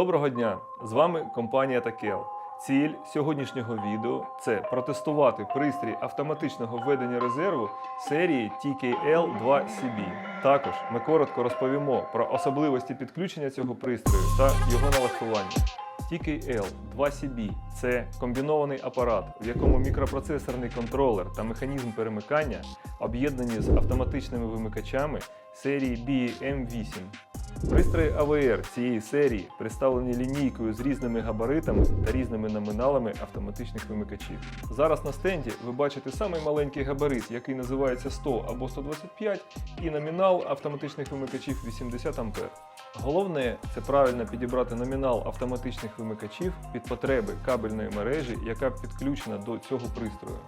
Доброго дня! З вами компанія Такел. Ціль сьогоднішнього відео це протестувати пристрій автоматичного введення резерву серії TKL2CB. Також ми коротко розповімо про особливості підключення цього пристрою та його налаштування. TKL2CB – це комбінований апарат, в якому мікропроцесорний контролер та механізм перемикання об'єднані з автоматичними вимикачами серії BM8. Пристрої АВР цієї серії представлені лінійкою з різними габаритами та різними номіналами автоматичних вимикачів. Зараз на стенді ви бачите самий маленький габарит, який називається 100 або 125, і номінал автоматичних вимикачів 80 А. Головне це правильно підібрати номінал автоматичних вимикачів під потреби кабельної мережі, яка підключена до цього пристрою.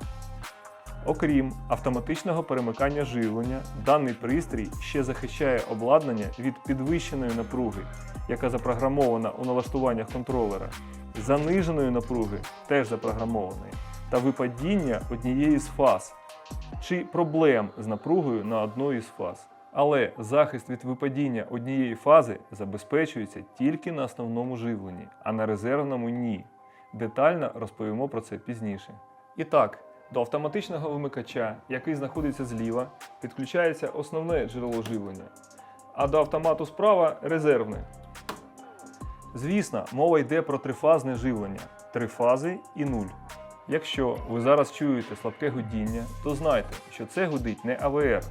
Окрім автоматичного перемикання живлення, даний пристрій ще захищає обладнання від підвищеної напруги, яка запрограмована у налаштуваннях контролера, заниженої напруги, теж запрограмованої, та випадіння однієї з фаз чи проблем з напругою на одної з фаз. Але захист від випадіння однієї фази забезпечується тільки на основному живленні, а на резервному ні. Детально розповімо про це пізніше. І так, до автоматичного вимикача, який знаходиться зліва, підключається основне джерело живлення, а до автомату справа резервне. Звісно, мова йде про трифазне живлення, три фази і нуль. Якщо ви зараз чуєте слабке гудіння, то знайте, що це гудить не АВР,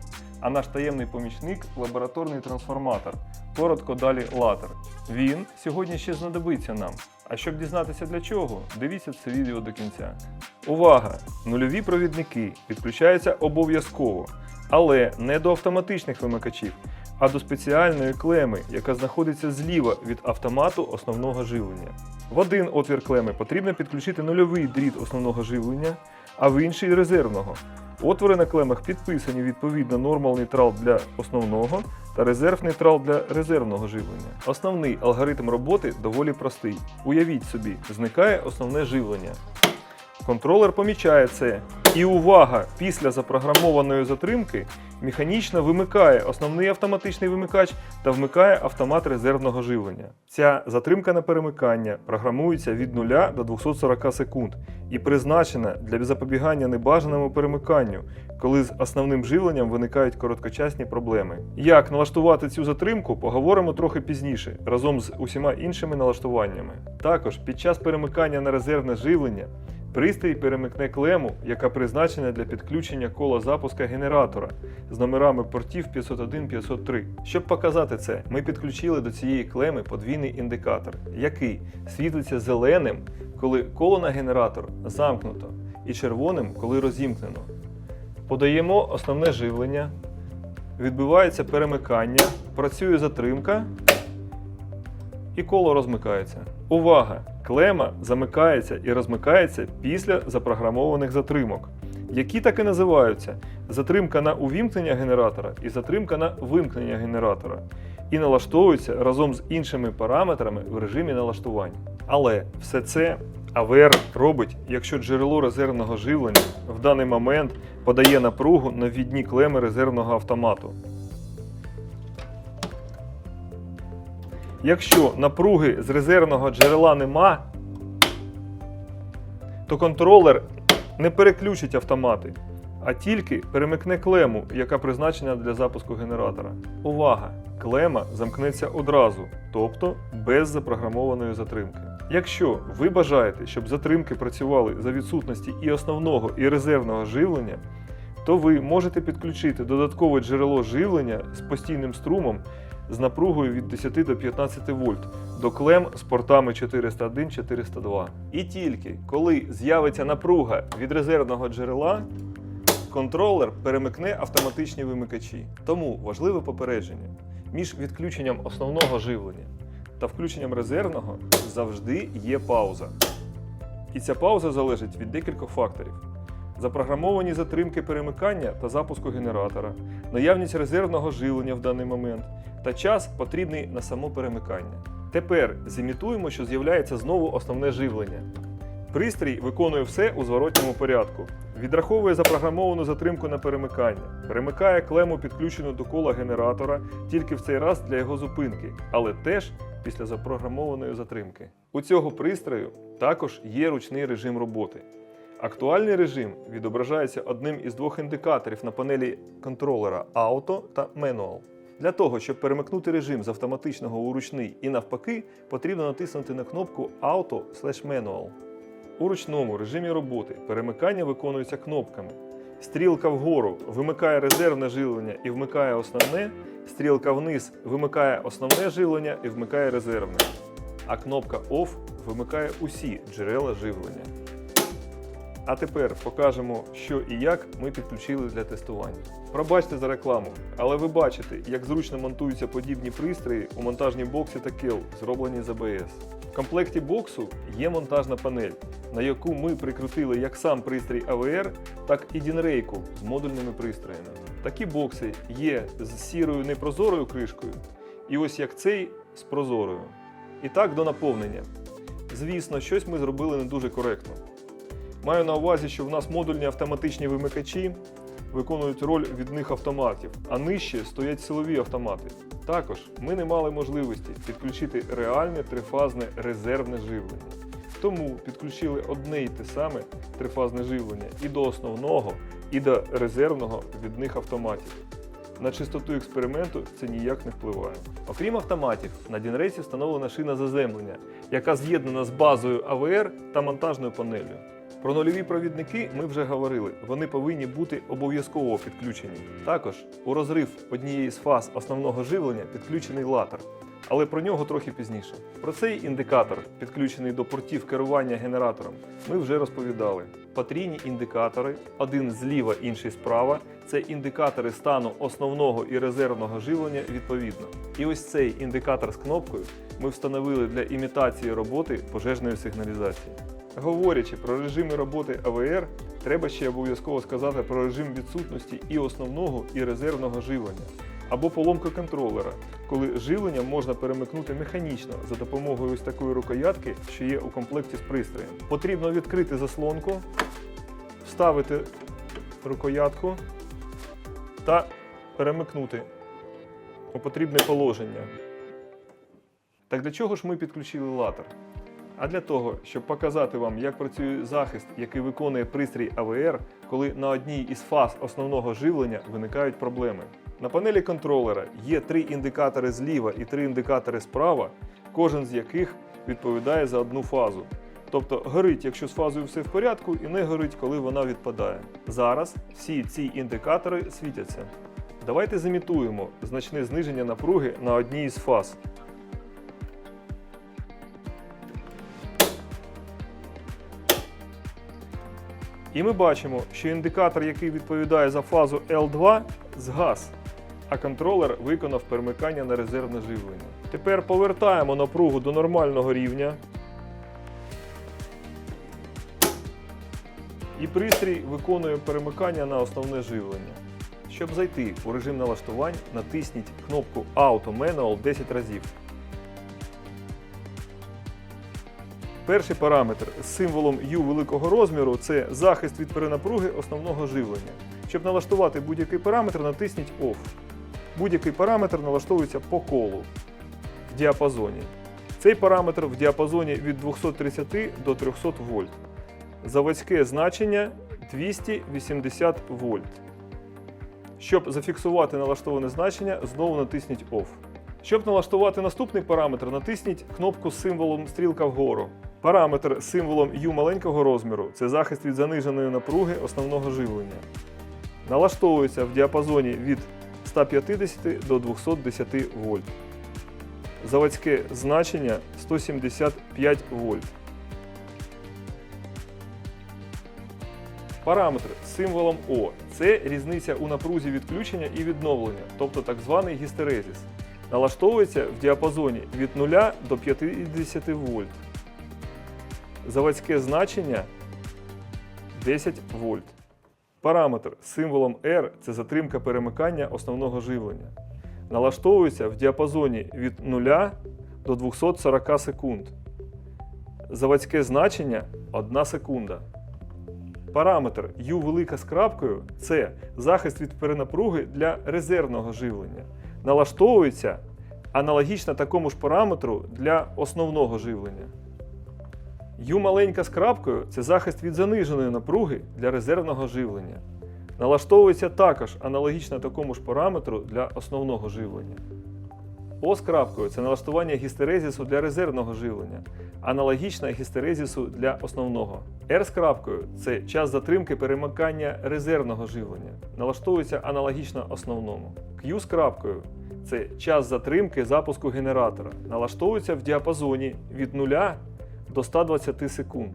а наш таємний помічник лабораторний трансформатор, коротко далі латер. Він сьогодні ще знадобиться нам. А щоб дізнатися для чого, дивіться це відео до кінця. Увага! Нульові провідники підключаються обов'язково, але не до автоматичних вимикачів, а до спеціальної клеми, яка знаходиться зліва від автомату основного живлення. В один отвір клеми потрібно підключити нульовий дріт основного живлення, а в інший резервного. Отвори на клемах підписані відповідно нормал нейтрал для основного та резерв нейтрал для резервного живлення. Основний алгоритм роботи доволі простий. Уявіть собі, зникає основне живлення. Контролер помічає це. І увага! Після запрограмованої затримки механічно вимикає основний автоматичний вимикач та вмикає автомат резервного живлення. Ця затримка на перемикання програмується від 0 до 240 секунд і призначена для запобігання небажаному перемиканню, коли з основним живленням виникають короткочасні проблеми. Як налаштувати цю затримку, поговоримо трохи пізніше, разом з усіма іншими налаштуваннями. Також під час перемикання на резервне живлення Пристрій перемикне клему, яка призначена для підключення кола запуска генератора з номерами портів 501-503. Щоб показати це, ми підключили до цієї клеми подвійний індикатор, який світиться зеленим, коли коло на генератор замкнуто, і червоним, коли розімкнено. Подаємо основне живлення, відбувається перемикання, працює затримка і коло розмикається. Увага! Клема замикається і розмикається після запрограмованих затримок, які так і називаються затримка на увімкнення генератора і затримка на вимкнення генератора, і налаштовуються разом з іншими параметрами в режимі налаштування. Але все це АВР робить, якщо джерело резервного живлення в даний момент подає напругу на відні клеми резервного автомату. Якщо напруги з резервного джерела нема, то контролер не переключить автомати, а тільки перемикне клему, яка призначена для запуску генератора. Увага! Клема замкнеться одразу, тобто без запрограмованої затримки. Якщо ви бажаєте, щоб затримки працювали за відсутності і основного, і резервного живлення, то ви можете підключити додаткове джерело живлення з постійним струмом з напругою від 10 до 15 вольт до клем з портами 401-402. І тільки коли з'явиться напруга від резервного джерела, контролер перемикне автоматичні вимикачі. Тому важливе попередження: між відключенням основного живлення та включенням резервного завжди є пауза. І ця пауза залежить від декількох факторів. Запрограмовані затримки перемикання та запуску генератора, наявність резервного живлення в даний момент та час потрібний на само перемикання. Тепер зімітуємо, що з'являється знову основне живлення. Пристрій виконує все у зворотньому порядку. Відраховує запрограмовану затримку на перемикання, перемикає клему, підключену до кола генератора тільки в цей раз для його зупинки, але теж після запрограмованої затримки. У цього пристрою також є ручний режим роботи. Актуальний режим відображається одним із двох індикаторів на панелі контролера Auto та Manual. Для того, щоб перемикнути режим з автоматичного у ручний і навпаки, потрібно натиснути на кнопку Auto Manual. У ручному режимі роботи перемикання виконується кнопками. Стрілка вгору вимикає резервне живлення і вмикає основне, стрілка вниз вимикає основне живлення і вмикає резервне. А кнопка OFF вимикає усі джерела живлення. А тепер покажемо, що і як ми підключили для тестування. Пробачте за рекламу, але ви бачите, як зручно монтуються подібні пристрої у монтажній боксі та кел, зроблені з ABS. В комплекті боксу є монтажна панель, на яку ми прикрутили як сам пристрій AVR, так і дінрейку з модульними пристроями. Такі бокси є з сірою непрозорою кришкою, і ось як цей з прозорою. І так до наповнення. Звісно, щось ми зробили не дуже коректно. Маю на увазі, що в нас модульні автоматичні вимикачі виконують роль відних автоматів, а нижче стоять силові автомати. Також ми не мали можливості підключити реальне трифазне резервне живлення. Тому підключили одне й те саме трифазне живлення і до основного, і до резервного відних автоматів. На чистоту експерименту це ніяк не впливає. Окрім автоматів, на Дінрейсі встановлена шина заземлення, яка з'єднана з базою АВР та монтажною панелью. Про нульові провідники ми вже говорили. Вони повинні бути обов'язково підключені. Також у розрив однієї з фаз основного живлення підключений латер, але про нього трохи пізніше. Про цей індикатор, підключений до портів керування генератором, ми вже розповідали. Потрійні індикатори, один зліва, інший справа, це індикатори стану основного і резервного живлення відповідно. І ось цей індикатор з кнопкою ми встановили для імітації роботи пожежної сигналізації. Говорячи про режими роботи АВР, треба ще обов'язково сказати про режим відсутності і основного, і резервного живлення, або поломка контролера, коли живлення можна перемикнути механічно за допомогою ось такої рукоятки, що є у комплекті з пристроєм. Потрібно відкрити заслонку, вставити рукоятку та перемикнути у потрібне положення. Так для чого ж ми підключили латер? А для того, щоб показати вам, як працює захист, який виконує пристрій АВР, коли на одній із фаз основного живлення виникають проблеми. На панелі контролера є три індикатори зліва і три індикатори справа, кожен з яких відповідає за одну фазу. Тобто горить, якщо з фазою все в порядку, і не горить, коли вона відпадає. Зараз всі ці індикатори світяться. Давайте замітуємо значне зниження напруги на одній із фаз. І ми бачимо, що індикатор, який відповідає за фазу L2, згас, а контролер виконав перемикання на резервне живлення. Тепер повертаємо напругу до нормального рівня. І пристрій виконує перемикання на основне живлення. Щоб зайти у режим налаштувань, натисніть кнопку Auto Manual 10 разів. Перший параметр з символом U великого розміру це захист від перенапруги основного живлення. Щоб налаштувати будь-який параметр, натисніть OFF. Будь-який параметр налаштовується по колу в діапазоні. Цей параметр в діапазоні від 230 до 300 вольт. Заводське значення 280 вольт. Щоб зафіксувати налаштоване значення, знову натисніть OFF. Щоб налаштувати наступний параметр, натисніть кнопку з символом стрілка вгору. Параметр з символом U маленького розміру це захист від заниженої напруги основного живлення. Налаштовується в діапазоні від 150 до 210 вольт. Заводське значення 175 вольт. Параметр з символом О це різниця у напрузі відключення і відновлення, тобто так званий гістерезіс. Налаштовується в діапазоні від 0 до 50 вольт. Заводське значення 10 вольт. Параметр з символом R це затримка перемикання основного живлення. Налаштовується в діапазоні від 0 до 240 секунд. Заводське значення 1 секунда. Параметр U велика з крапкою це захист від перенапруги для резервного живлення. Налаштовується аналогічна такому ж параметру для основного живлення. U маленька з крапкою це захист від заниженої напруги для резервного живлення. Налаштовується також аналогічно такому ж параметру для основного живлення. О з крапкою це налаштування гістерезісу для резервного живлення, аналогічно гістерезісу для основного. R з крапкою це час затримки перемикання резервного живлення, налаштовується аналогічно основному. Q з крапкою це час затримки запуску генератора, налаштовується в діапазоні від 0 до 120 секунд.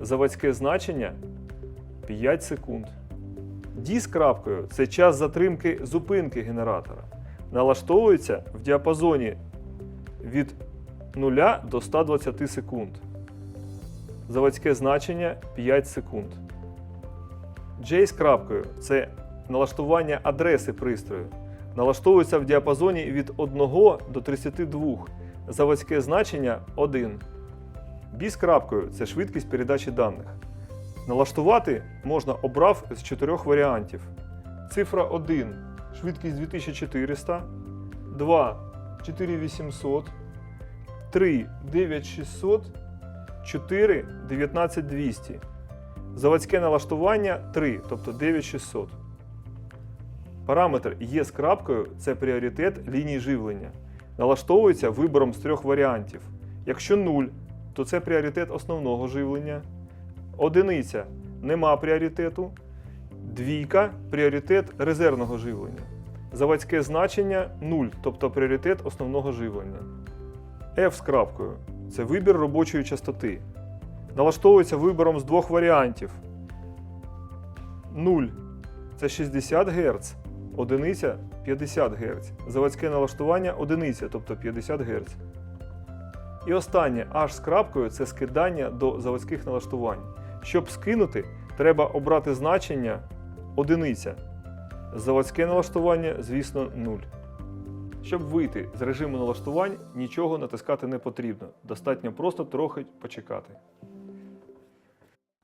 Заводське значення 5 секунд. D з крапкою це час затримки зупинки генератора. Налаштовується в діапазоні від 0 до 120 секунд. Заводське значення 5 секунд. J з крапкою це налаштування адреси пристрою. Налаштовується в діапазоні від 1 до 32. Заводське значення 1. B з крапкою це швидкість передачі даних. Налаштувати можна обрав з чотирьох варіантів. Цифра 1 швидкість 2400, 2 4800, 3 9600, 4 19200. Заводське налаштування 3, тобто 9600. Параметр Є з крапкою це пріоритет лінії живлення. Налаштовується вибором з трьох варіантів. Якщо 0, то це пріоритет основного живлення. Одиниця нема пріоритету. Двійка пріоритет резервного живлення. Заводське значення 0, тобто пріоритет основного живлення. F з крапкою це вибір робочої частоти. Налаштовується вибором з двох варіантів. 0 це 60 Гц, одиниця 50 Гц. Заводське налаштування одиниця, тобто 50 Гц. І останнє H з крапкою це скидання до заводських налаштувань. Щоб скинути, треба обрати значення одиниця. Заводське налаштування, звісно, 0. Щоб вийти з режиму налаштувань, нічого натискати не потрібно. Достатньо просто трохи почекати.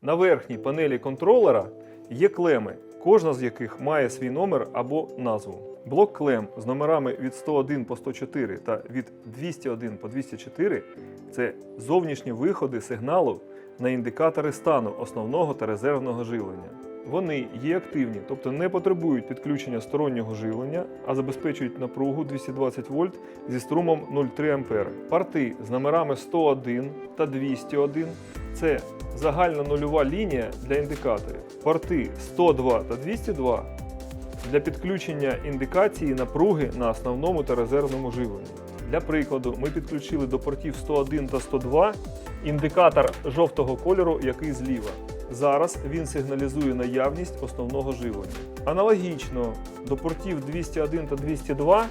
На верхній панелі контролера є клеми, кожна з яких має свій номер або назву. Блок клем з номерами від 101 по 104 та від 201 по 204 це зовнішні виходи сигналу на індикатори стану основного та резервного живлення. Вони є активні, тобто не потребують підключення стороннього живлення, а забезпечують напругу 220 вольт зі струмом 0,3 А. Порти з номерами 101 та 201 це загальна нульова лінія для індикаторів. Порти 102 та 202 для підключення індикації напруги на основному та резервному живленні. Для прикладу, ми підключили до портів 101 та 102 індикатор жовтого кольору, який зліва. Зараз він сигналізує наявність основного живлення. Аналогічно до портів 201 та 202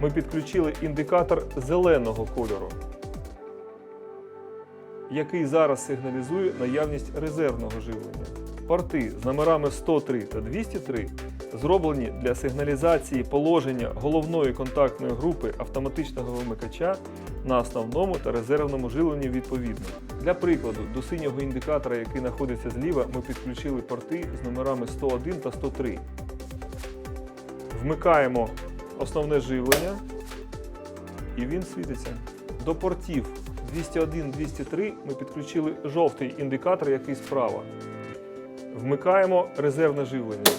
ми підключили індикатор зеленого кольору, який зараз сигналізує наявність резервного живлення. Порти з номерами 103 та 203 зроблені для сигналізації положення головної контактної групи автоматичного вимикача на основному та резервному живленні відповідно. Для прикладу, до синього індикатора, який знаходиться зліва, ми підключили порти з номерами 101 та 103. Вмикаємо основне живлення і він світиться. До портів 201-203 ми підключили жовтий індикатор, який справа. Вмикаємо резервне живлення.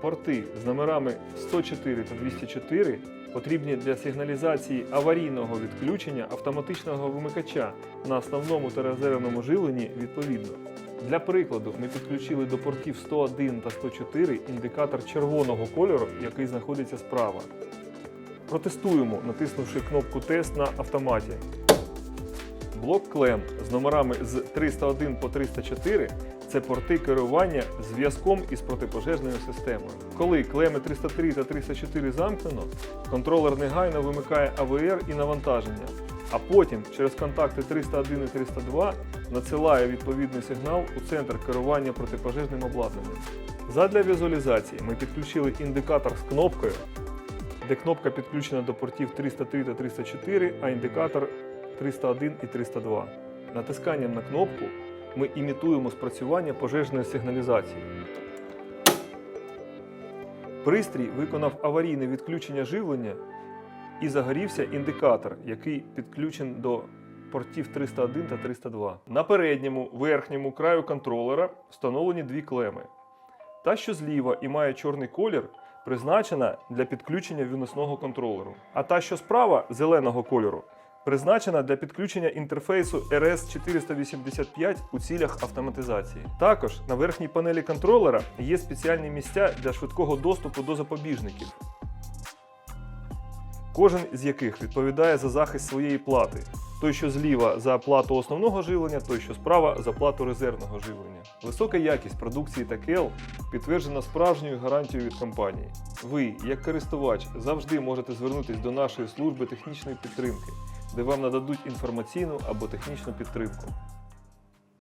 Порти з номерами 104 та 204 потрібні для сигналізації аварійного відключення автоматичного вимикача на основному та резервному живленні відповідно. Для прикладу, ми підключили до портів 101 та 104 індикатор червоного кольору, який знаходиться справа. Протестуємо, натиснувши кнопку Тест на автоматі. Блок клем з номерами з 301 по 304 це порти керування зв'язком із протипожежною системою. Коли клеми 303 та 304 замкнено, контролер негайно вимикає АВР і навантаження, а потім через контакти 301 і 302 надсилає відповідний сигнал у центр керування протипожежним обладнанням. Задля візуалізації ми підключили індикатор з кнопкою, де кнопка підключена до портів 303 та 304, а індикатор 301 і 302. Натисканням на кнопку ми імітуємо спрацювання пожежної сигналізації. Пристрій виконав аварійне відключення живлення і загорівся індикатор, який підключений до портів 301 та 302. На передньому верхньому краю контролера встановлені дві клеми. Та, що зліва і має чорний колір, призначена для підключення виносного контролеру. А та, що справа зеленого кольору, призначена для підключення інтерфейсу RS485 у цілях автоматизації. Також на верхній панелі контролера є спеціальні місця для швидкого доступу до запобіжників, кожен з яких відповідає за захист своєї плати. Той, що зліва за плату основного живлення, той, що справа за плату резервного живлення. Висока якість продукції Takel підтверджена справжньою гарантією від компанії. Ви, як користувач, завжди можете звернутися до нашої служби технічної підтримки, де вам нададуть інформаційну або технічну підтримку.